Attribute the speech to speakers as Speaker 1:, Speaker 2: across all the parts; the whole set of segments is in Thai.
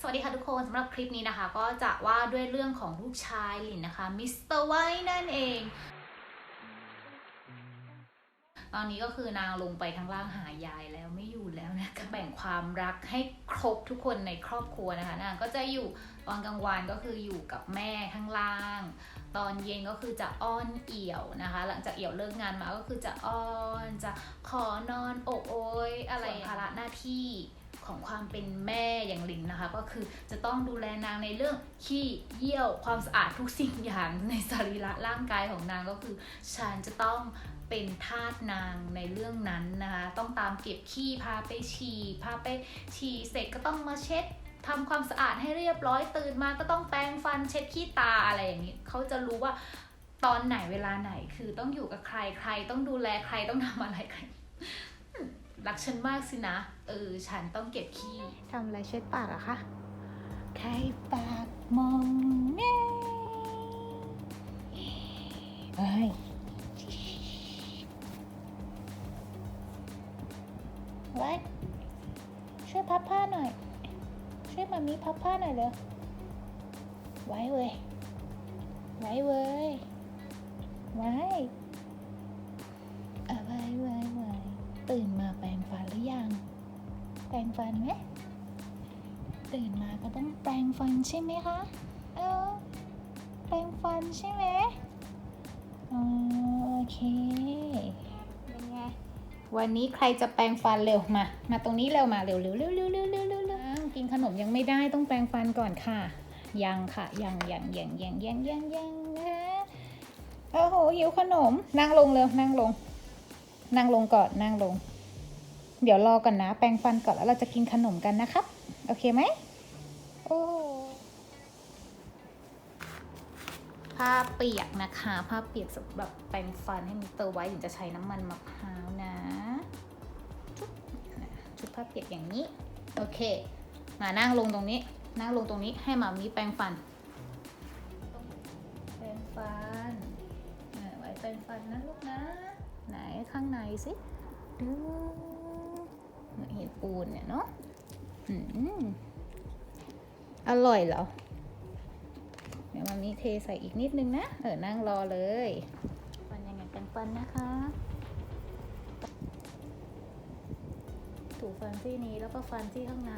Speaker 1: สวัสดีค่ะทุกคนสำหรับคลิปนี้นะคะ ก็จะว่าด้วยเรื่องของลูกชายหลินนะคะมิสเตอร์ไวท์นั่นเอง ตอนนี้ก็คือนางลงไปข้างล่างหายายแล้วไม่อยู่แล้วนะคะแบ่งความรักให้ครบทุกคนในครอบครัวนะคะนางก็จะอยู่ตอนกลางวันก็คืออยู่กับแม่ข้างล่าง ตอนเย็นก็คือจะอ้อนเอี่ยวนะคะ หลังจากเอี่ยวเลิกงานมาก็คือจะอ้อนจะขอนอนอกโอยอะไรภาระหน้าที่ ของความเป็นแม่อย่างหลินนะคะ ก็คือจะต้องดูแลนางในเรื่องขี้เยี่ยวความสะอาดทุกสิ่งอย่างในสรีระร่างกายของนางก็คือฉันจะต้องเป็นทาสนางในเรื่องนั้นนะคะต้องตามเก็บขี้พาไปฉี่พาไปฉี่เสร็จก็ต้องมาเช็ดทำความสะอาดให้เรียบร้อยตื่นมาก็ต้องแปรงฟันเช็ดขี้ตาอะไรอย่างนี้เขาจะรู้ว่าตอนไหนเวลาไหนคือต้องอยู่กับใครใคร ต้องดูแลใครต้องทำอะไรใครรักฉันมากสินะ เออ ฉันต้องเก็บขี้ทำอะไรเช็ดปากอะคะใครปากมองแน่เฮ้ยไว้ช่วยพับผ้าหน่อย ช่วยมามีพับผ้าหน่อยเร็วไว้เว้ยไว้เว้ยไว้ แปรงฟันไหมตื่นมาก็ต้องแปรงฟันใช่ไหมคะ เออ แปรงฟันใช่ไหมโอเคเป็นไง วันนี้ใครจะแปรงฟันเร็วมา มาตรงนี้เร็วมาเร็วเร็วเร็วเร็วเร็วเร็วเร็วเร็วกินขนมยังไม่ได้ต้องแปรงฟันก่อนค่ะ ยังค่ะ ยังยังยังยังยังยังยังนะโอ้โหหิวขนม นั่งลงเร็วนั่งลง นั่งลงก่อนนั่งลง เดี๋ยวรอก่อนนะ แปรงฟันก่อนแล้วเราจะกินขนมกันนะครับ โอเคไหมโอ้ผ้าเปียกนะคะ ผ้าเปียกสำหรับแปรงฟันให้มิสเตอร์ไว้ถึงจะใช้น้ำมันมะพร้าวนะชุบนะชุบผ้าเปียกอย่างนี้ โอเค มานั่งลงตรงนี้ นั่งลงตรงนี้ให้หมามีแปรงฟัน แปรงฟันไว้แปรงฟันนะลูกนะ ไหนข้างในสิดู เนี่ยเห็นปูนเนี่ยเนาะอืมอร่อยเหรอ เดี๋ยวมันมีเทใส่อีกนิดนึงนะ เออ นั่งรอเลยฟันยังไงแปรงฟันนะคะ ถูฟันซี่นี้แล้วก็ฟันซี่ข้างใน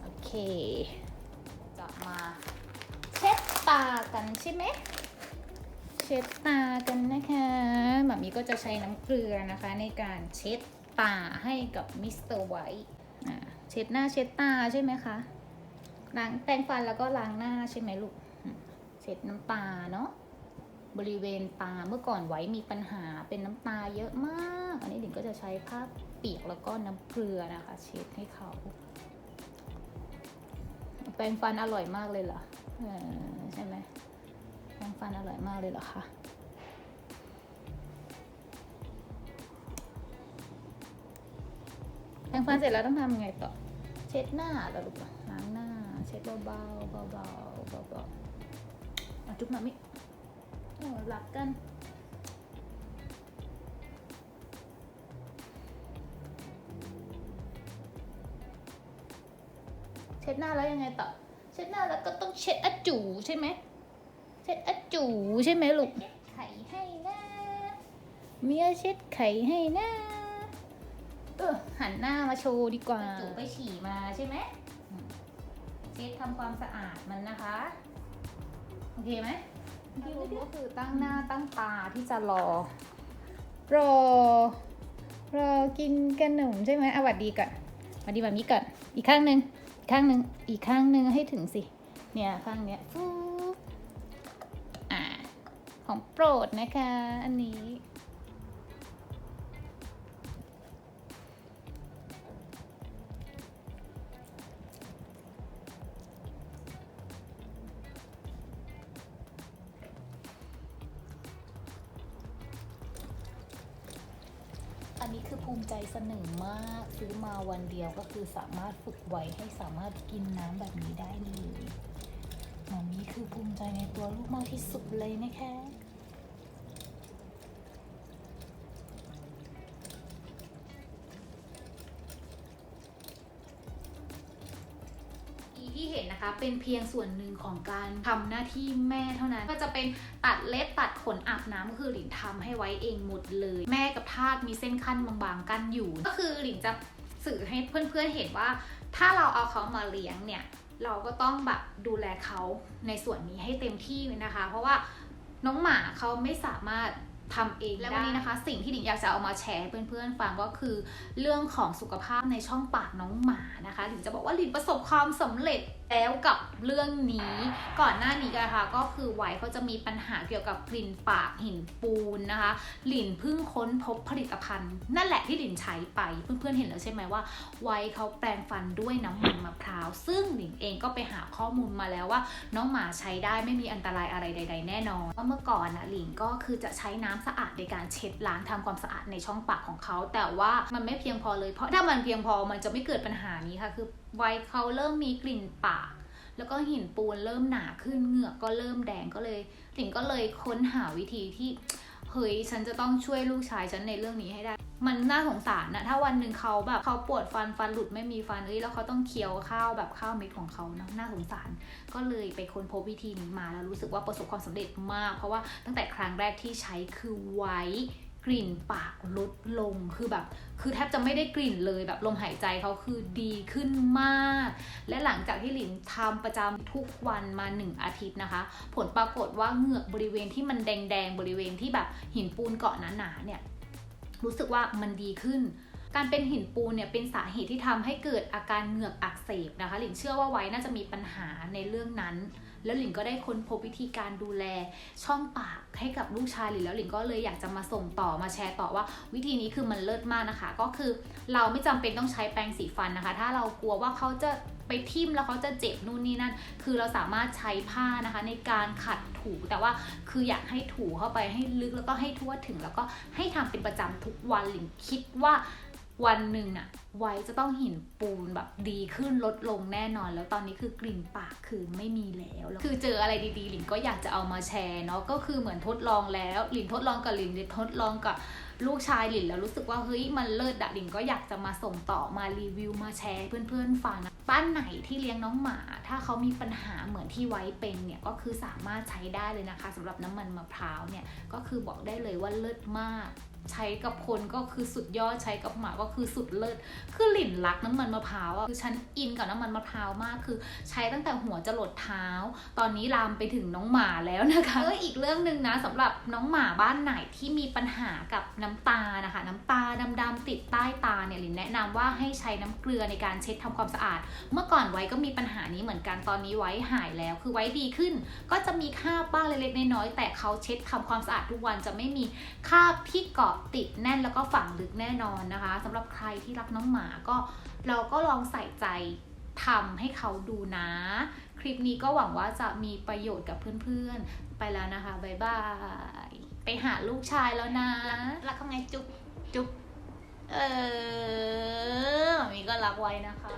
Speaker 1: โอเค จะมาเช็ดตากันใช่ไหม เช็ดตากันนะคะหมามีก็จะใช้น้ำเกลือนะคะในการเช็ดตาให้กับมิสเตอร์ไวท์เช็ดหน้าเช็ดตาใช่ไหมคะล้างแปรงฟันแล้วก็ล้างหน้าใช่ไหมลูก เช็ดน้ำตาเนาะบริเวณตาเมื่อก่อนไว้มีปัญหาเป็นน้ำตาเยอะมาก อันนี้ดิ่งก็จะใช้ผ้าเปียกแล้วก็น้ำเกลือนะคะ เช็ดให้เขา แปรงฟันอร่อยมากเลยเหรอใช่ไหม ฟันอร่อยมากเลยเหรอคะแปรงฟันเสร็จแล้วต้องทำยังไงต่อ เช็ดหน้าเหรอลูกเหรอล้างหน้า เช็ดเบาๆเบาๆเบาๆเบาจุ๊บมามิโอ้รักกันเช็ดหน้าแล้วยังไงต่อ เช็ดหน้าแล้วก็ต้องเช็ดอจูใช่ไหม ช็ดอะจูใช่ไหมลูกไข่ให้นะเมียเช็ดไข่ให้นะเออหันหน้ามาโชว์ดีกว่าจูไปฉี่มาใช่ไหมอืมเช็ดทำความสะอาดมันนะคะโอเคไหมโอเคไหมก็คือตั้งหน้าตั้งตาที่จะรอ รอ รอกินขนมใช่ไหมอะหวัดดีก่อนหวัดดีแบบนี้ก่อน อีกข้างหนึ่งอีกข้างหนึ่งอีกข้างหนึ่งให้ถึงสิ เนี่ยข้างเนี้ยฟู๊บอ่า ของโปรดนะคะ อันนี้ อันนี้คือภูมิใจเสนอมากซื้อมาวันเดียวก็คือสามารถฝึกไว้ให้สามารถกินน้ำแบบนี้ได้เลยหมอมีคือภูมิใจในตัวลูกมากที่สุดเลยนะคะ ห็นนะคะ เป็นเพียงส่วนหนึ่งของการทำหน้าที่แม่เท่านั้น ก็จะเป็นตัดเล็บตัดขนอาบน้ำก็คือหลินทำให้ไว้เองหมดเลย แม่กับทาสมีเส้นขั้นบางๆ กั้นอยู่ ก็คือหลินจะสื่อให้เพื่อนๆเห็นว่า ถ้าเราเอาเขามาเลี้ยงเนี่ยเราก็ต้องแบบดูแลเขาในส่วนนี้ให้เต็มที่เลยนะคะ เพราะว่าน้องหมาเขาไม่สามารถทำเองแล้ววันนี้นะคะ สิ่งที่หลิงอยากจะเอามาแชร์ให้เพื่อนๆฟังก็คือ เรื่องของสุขภาพในช่องปากน้องหมานะคะหลินจะบอกว่าหลินประสบความสำเร็จ แล้วกับเรื่องนี้ก่อนหน้านี้นะคะก็คือไว้เขาจะมีปัญหาเกี่ยวกับกลิ่นปากหินปูนนะคะหลินเพิ่งค้นพบผลิตภัณฑ์ นั่นแหละที่หลินใช้ไปเพื่อนๆเห็นแล้วใช่ไหมว่า ไว้เขาแปรงฟันด้วยน้ำมันมะพร้าว ซึ่งหลินเองก็ไปหาข้อมูลมาแล้วว่า น้องหมาใช้ได้ไม่มีอันตรายอะไรใด ๆ แน่นอนเพราเมื่อก่อนนะหลินก็คือจะใช้น้ำสะอาดในการเช็ดล้างทำความสะอาดในช่องปากของเขา แต่ว่ามันไม่เพียงพอเลยเพราะถ้ามันเพียงพอมันจะไม่เกิดปัญหานี้ค่ะคือไว้เขาเริ่มมีกลิ่นปาก แล้วก็หินปูนเริ่มหนาขึ้นเหงือกก็เริ่มแดงก็เลยหลินก็เลยค้นหาวิธีที่เฮ้ยฉันจะต้องช่วยลูกชายฉันในเรื่องนี้ให้ได้ มันน่าสงสารนะถ้าวันหนึ่งเขาแบบเขาปวดฟันฟันหลุดไม่มีฟันเอ้ยแล้วเขาต้องเคี้ยวข้าวแบบข้าวเม็ดของเขาเนาะน่าสงสาร ก็เลยไปค้นพบวิธีนี้มาแล้วรู้สึกว่าประสบความสำเร็จมาก เพราะว่าตั้งแต่ครั้งแรกที่ใช้คือไว้ ลิ่นปากลดลงคือแบบคือแทบจะไม่ได้กลิ่นเลยแบบลมหายใจเขาคือดีขึ้นมาก และหลังจากที่หลินทำประจำทุกวันมา 1 อาทิตย์นะคะ ผลปรากฏว่าเหงือกบริเวณที่มันแดงๆบริเวณที่แบบหินปูนเกาะหนาๆเนี่ยรู้สึกว่ามันดีขึ้นการเป็นหินปูนเนี่ยเป็นสาเหตุที่ทำให้เกิดอาการเหงือกอักเสบนะคะ หลินเชื่อว่าไว้น่าจะมีปัญหาในเรื่องนั้น แล้วหลินก็ได้ค้นพบวิธีการดูแลช่องปากให้กับลูกชายหลินแล้วหลินก็เลยอยากจะมาส่งต่อมาแชร์ต่อว่า วิธีนี้คือมันเลิศมากนะคะ ก็คือเราไม่จำเป็นต้องใช้แปรงสีฟันนะคะ ถ้าเรากลัวว่าเขาจะไปทิ่มแล้วเขาจะเจ็บนู่นนี่นั่น คือเราสามารถใช้ผ้านะคะ ในการขัดถู แต่ว่าคืออยากให้ถูเข้าไปให้ลึกแล้วก็ให้ทั่วถึง แล้วก็ให้ทำเป็นประจำทุกวันหลินคิดว่า วันหนึ่งน่ะ ไว้จะต้องหินปูนแบบดีขึ้นลดลงแน่นอน แล้วตอนนี้คือกลิ่นปากคือไม่มีแล้ว คือเจออะไรดีๆ หลินก็อยากจะเอามาแชร์เนาะ ก็คือเหมือนทดลองแล้ว หลินทดลองกับหลินทดลองกับลูกชายหลินแล้วรู้สึกว่าเฮ้ยมันเลิศอะหลินก็อยากจะมาส่งต่อมารีวิวมาแชร์เพื่อนๆฟังนะบ้านไหนที่เลี้ยงน้องหมา ถ้าเขามีปัญหาเหมือนที่ไว้เป็นเนี่ยก็คือสามารถใช้ได้เลยนะคะสำหรับน้ำมันมะพร้าวเนี่ยก็คือบอกได้เลยว่าเลิศมาก ใช้กับคนก็คือสุดยอดใช้กับหมาก็คือสุดเลิศคือหลินรักน้ำมันมะพร้าวอะคือฉันอินกับน้ำมันมะพร้าวมากคือ ใช้ตั้งแต่หัวจรดเท้า ตอนนี้ลามไปถึงน้องหมาแล้วนะคะเอออีกเรื่องหนึ่งนะสำหรับน้องหมาบ้านไหนที่มีปัญหากับน้ำตานะคะ น้ำตาดำๆติดใต้ตาเนี่ยหลินแนะนำว่าให้ใช้น้ำเกลือในการเช็ดทำความสะอาด เมื่อก่อนไว้ก็มีปัญหานี้เหมือนกันตอนนี้ไว้หายแล้ว คือไว้ดีขึ้น ก็จะมีคราบบ้างเล็กๆน้อยๆแต่เขาเช็ดทำความสะอาดทุกวันจะไม่มีคราบที่เกาะติดแน่นแล้วก็ฝังลึกแน่นอนนะคะสำหรับใครที่รักน้องหมาก็เราก็ลองใส่ใจทำให้เขาดูนะ คลิปนี้ก็หวังว่าจะมีประโยชน์กับเพื่อนๆ ไปแล้วนะคะบ๊ายบาย ไปหาลูกชายแล้วนะ รักเขาไงจุ๊บจุ๊บเออมีก็รักไว้นะคะ